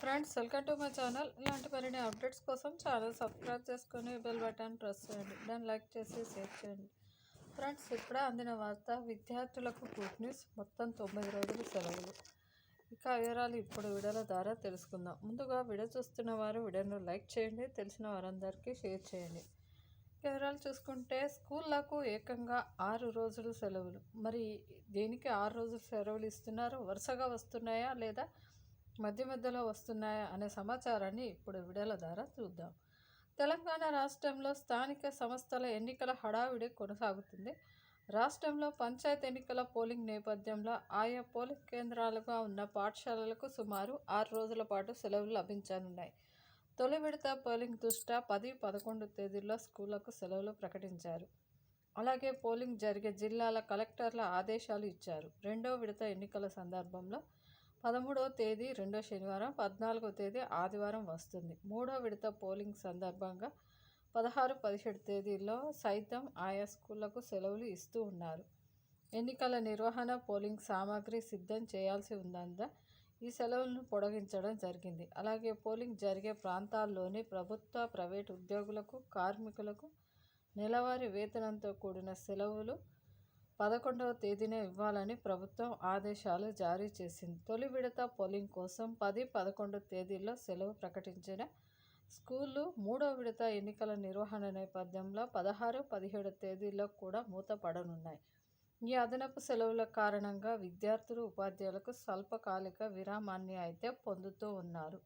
Friends welcome to my channel. ఇలాంటి మరిన్ని updates కోసం ఛానల్ సబ్స్క్రైబ్ చేసుకొని బెల్ బటన్ ప్రెస్ చేయండి. దాన్ని లైక్ చేసి షేర్ చేయండి. ఫ్రెండ్స్ ఇప్పుడే అందిన వార్త విద్యార్థులకు గుడ్ న్యూస్. మొత్తం తొమ్మిది రోజులు సెలవులు. ఇక వివరాలు ఇప్పుడు వీడియోల ద్వారా తెలుసుకుందాం. ముందుగా వీడియో చూస్తున్న వారు వీడియోను లైక్ చేయండి తెలిసిన వారందరికీ షేర్ చేయండి. వివరాలు చూసుకుంటే స్కూళ్ళకు ఏకంగా ఆరు రోజులు సెలవులు. మరి దేనికి ఆరు రోజులు సెలవులు ఇస్తున్నారు? వరుసగా వస్తున్నాయా లేదా మధ్య మధ్యలో వస్తున్నాయా అనే సమాచారాన్ని ఇప్పుడు వీడియోల ద్వారా చూద్దాం. తెలంగాణ రాష్ట్రంలో స్థానిక సంస్థల ఎన్నికల హడావిడి కొనసాగుతుంది. రాష్ట్రంలో పంచాయత్ ఎన్నికల పోలింగ్ నేపథ్యంలో ఆయా పోలింగ్ కేంద్రాలుగా ఉన్న పాఠశాలలకు సుమారు ఆరు రోజుల పాటు సెలవులు లభించనున్నాయి. తొలి విడత పోలింగ్ దృష్ట్యా పది పదకొండు తేదీల్లో స్కూళ్ళకు సెలవులు ప్రకటించారు. అలాగే పోలింగ్ జరిగే జిల్లాల కలెక్టర్ల ఆదేశాలు ఇచ్చారు. రెండో విడత ఎన్నికల సందర్భంలో పదమూడవ తేదీ రెండో శనివారం పద్నాలుగో తేదీ ఆదివారం వస్తుంది. మూడో విడత పోలింగ్ సందర్భంగా పదహారు పదిహేడు తేదీల్లో సైతం ఆయా స్కూళ్ళకు సెలవులు ఇస్తూ ఉన్నారు. ఎన్నికల నిర్వహణ పోలింగ్ సామాగ్రి సిద్ధం చేయాల్సి ఉందందా ఈ సెలవులను పొడిగించడం జరిగింది. అలాగే పోలింగ్ జరిగే ప్రాంతాల్లోని ప్రభుత్వ ప్రైవేటు ఉద్యోగులకు కార్మికులకు నెలవారీ వేతనంతో కూడిన సెలవులు పదకొండవ తేదీనే ఇవ్వాలని ప్రభుత్వం ఆదేశాలు జారీ చేసింది. తొలి విడత పోలింగ్ కోసం పది పదకొండు తేదీల్లో సెలవు ప్రకటించిన స్కూళ్ళు మూడో విడత ఎన్నికల నిర్వహణ నేపథ్యంలో పదహారు పదిహేడు తేదీల్లో కూడా మూతపడనున్నాయి. ఈ అదనపు సెలవుల కారణంగా విద్యార్థులు ఉపాధ్యాయులకు స్వల్పకాలిక విరామాన్ని అయితే పొందుతూ ఉన్నారు.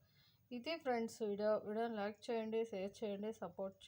ఇది ఫ్రెండ్స్ వీడియో. వీడియోని లైక్ చేయండి షేర్ చేయండి సపోర్ట్